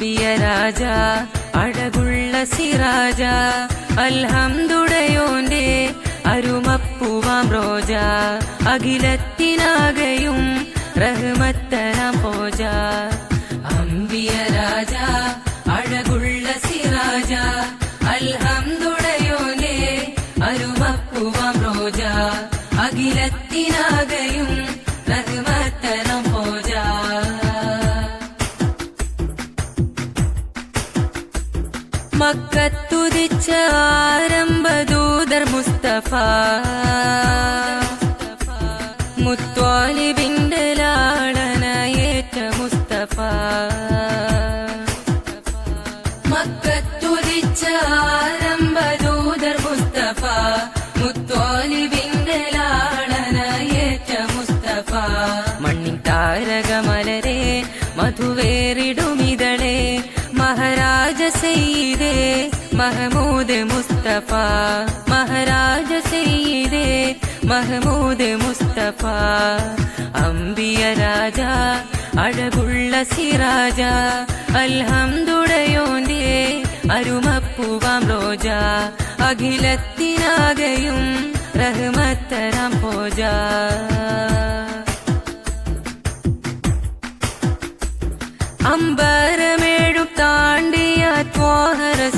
അമ്പിയ രാജ അഴകുള്ള സിറാജ അൽഹംദുടയോന്റെ അരുമപ്പൂവാം റോജ അഖിലത്തിനാകയും റഹ്മത്തരാം പോജ അമ്പിയ രാജ അഴകുള്ള സിറാജ അൽഹംദുടയോന്റെ അരുമപ്പൂവാം റോജ അഖിലത്തിനാകയും റഹ്മത്തരാം പോജ മക്കത്തുതിച്ച ആരംഭദൂതർ മുസ്തഫ. മുത്വാലിബിന്റെ ലാളനയേറ്റ മുസ്തഫ. മക്കത്തുതിച്ച ആരംഭദൂതർ മുസ്തഫ. മുത്വാലിബിന്റെ ലാളനയേറ്റ മുസ്തഫ. മണ്ണിൻ താരകമലരെ മധുവേറിടുമിതളെ മഹമൂദ് മുസ്തഫ. മഹാരാജ സെയ്തേ മഹമൂദ് മുസ്തഫ. അമ്പിയ രാജ അഴകുള്ള സിറാജ. അൽഹംദുടയോന്റെ അരുമപ്പൂവാം റോജ. അഖിലത്തിനാകയും റഹ്മത്തരാം പോജ അമ്പരമേഴും താണ്ടിയ ത്വാഹരസൂൽ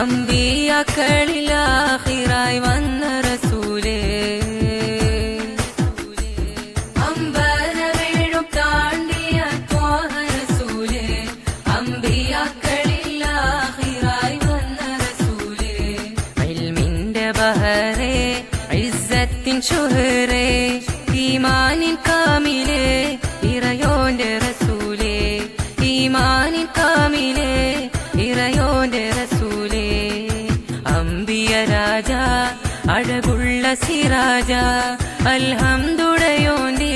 അമ്പിയാക്കളിലാഹിറായി വന്ന റസൂലേ. അമ്പരമേഴും താണ്ടിയ ത്വാഹരസൂൽ അമ്പിയാക്കളിലാഹിറായി വന്ന റസൂൽ. ഇൽമിന്റെ ബഹറേ ഇസ്സത്തിൻ ഷുഹറേ ഈമാനിൻ സിറാജ അൽഹംദുടയോന്റെ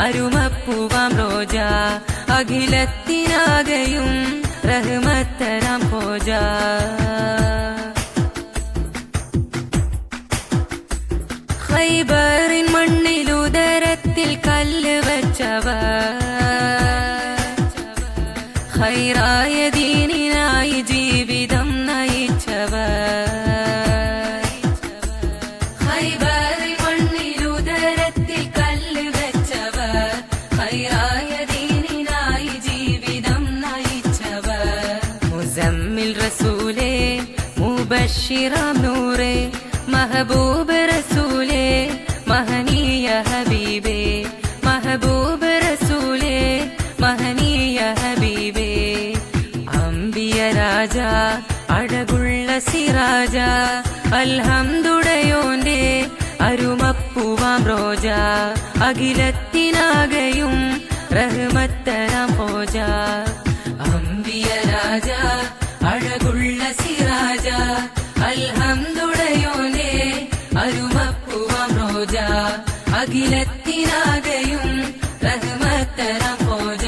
അരുമപ്പൂവാം റോജ അഖിലത്തിനാകയും റഹ്മത്തരാം പോജ. ഖൈബറിൻ മണ്ണിലുദരത്തിൽ കല്ല് വച്ചവർ മുസമ്മിൽ റസൂലേ മുബഷിറാം നൂറേ മഹബൂബ് റസൂലേ മഹനീയ ഹബീബേ മഹബൂബ് റസൂലേ മഹനീയ ഹബീബേ. അമ്പിയ രാജ അഴകുള്ള സിറാജ അൽഹംദുടയോന്റെ അരുമപ്പൂവാം റോജ അഖിലത്തിനാകയും റഹ്മത്തരം പോജ അഖിലത്തിനാകയും റഹ്മത്തരാം പോജ.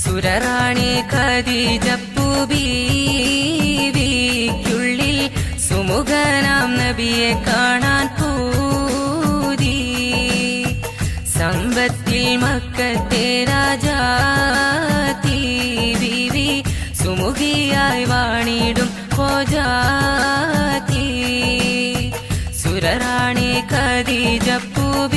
സുരറാണി ഖദീജപ്പൂബീവിക്കുള്ളിൽ സുമുഖനാം നബിയെ കാണാൻ പൂതി. സമ്പത്തിൽ മക്കത്തെ രാജാത്തി വാണിടും കോജാത്തി സുരറാണി ഖദീജപ്പൂബീവിക്കുള്ളിൽ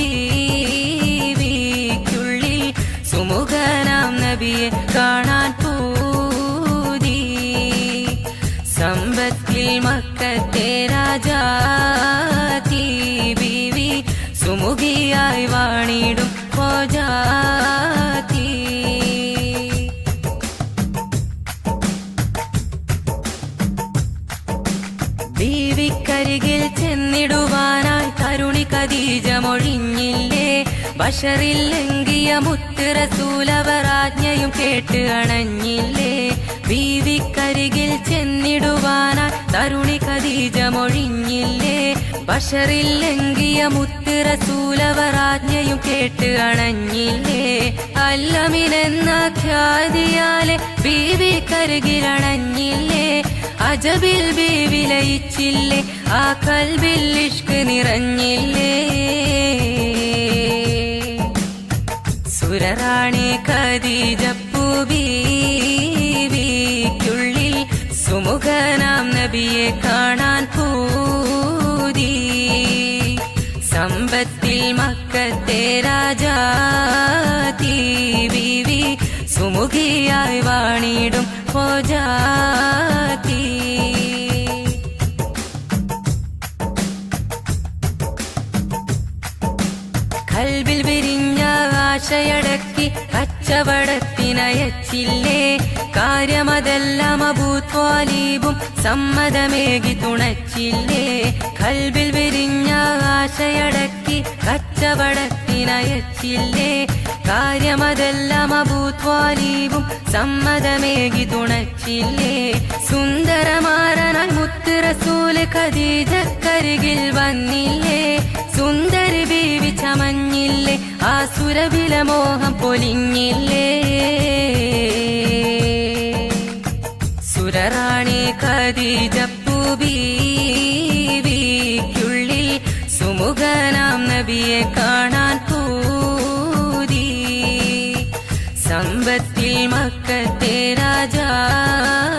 ബീവിക്കരികിൽ ചെന്നിടുവാനായി കരുണി കദീജ മൊഴിഞ്ഞില്ലേ ബഷറിൽ ലംഘിയ മുത്തുറസൂലവരാജ്ഞയും കേട്ട് അണഞ്ഞില്ലേ? ബീവിക്കരികിൽ ചെന്നിടുവാനായി തരുണി കദീജ മൊഴിഞ്ഞില്ലേ ബഷറിൽ ലംഘിയ മുത്തുറസൂലവരാജ്ഞയും കേട്ട് അണഞ്ഞില്ലേ? അല്ലമിനെന്ന ഖ്യാതിയാലെ ബീവി അണഞ്ഞില്ലേ? അജബിൽ ബീവി ലയിച്ചില്ലേ ആ കൽബിൽ ഇഷ്ക് നിറഞ്ഞില്ലേ? സുരറാണി ഖദീജപ്പൂബീവിക്കുള്ളിൽ സുമുഖനാം നബിയെ കാണാൻ പൂതി. സമ്പത്തിൽ മക്കത്തെ രാജാതി ബീവി സുമുഖിയായി വാണിടും പോജാതി കൽവിൽ വിരിഞ്ഞ ആശയടക്കി കച്ചവടത്തിനയച്ചില്ലേ? കാര്യമതെല്ലാം അബൂത്വാലീബും സമ്മതമേകി തുണച്ചില്ലേ? കൽവിൽ വിരിഞ്ഞ ആശയടക്കി കച്ചവടത്തിനയച്ചില്ലേ? കാര്യമതെല്ലാം അഭൂത്വാലീവും സമ്മതമേകി തുണച്ചില്ലേ? സുന്ദരമാരനാൽ മുത്തുറസൂൽ കരികിൽ വന്നില്ലേ? സുന്ദരി ബീവി ചമഞ്ഞില്ലേ ആ സുരവില മോഹം പൊലിഞ്ഞില്ലേ? സുരറാണി ഖദീജപ്പൂബീവിക്കുള്ളിൽ സുമുഖനാം നബിയെ കാണാൻ സമ്പത്തിൽ മക്കത്തെ രാജാതി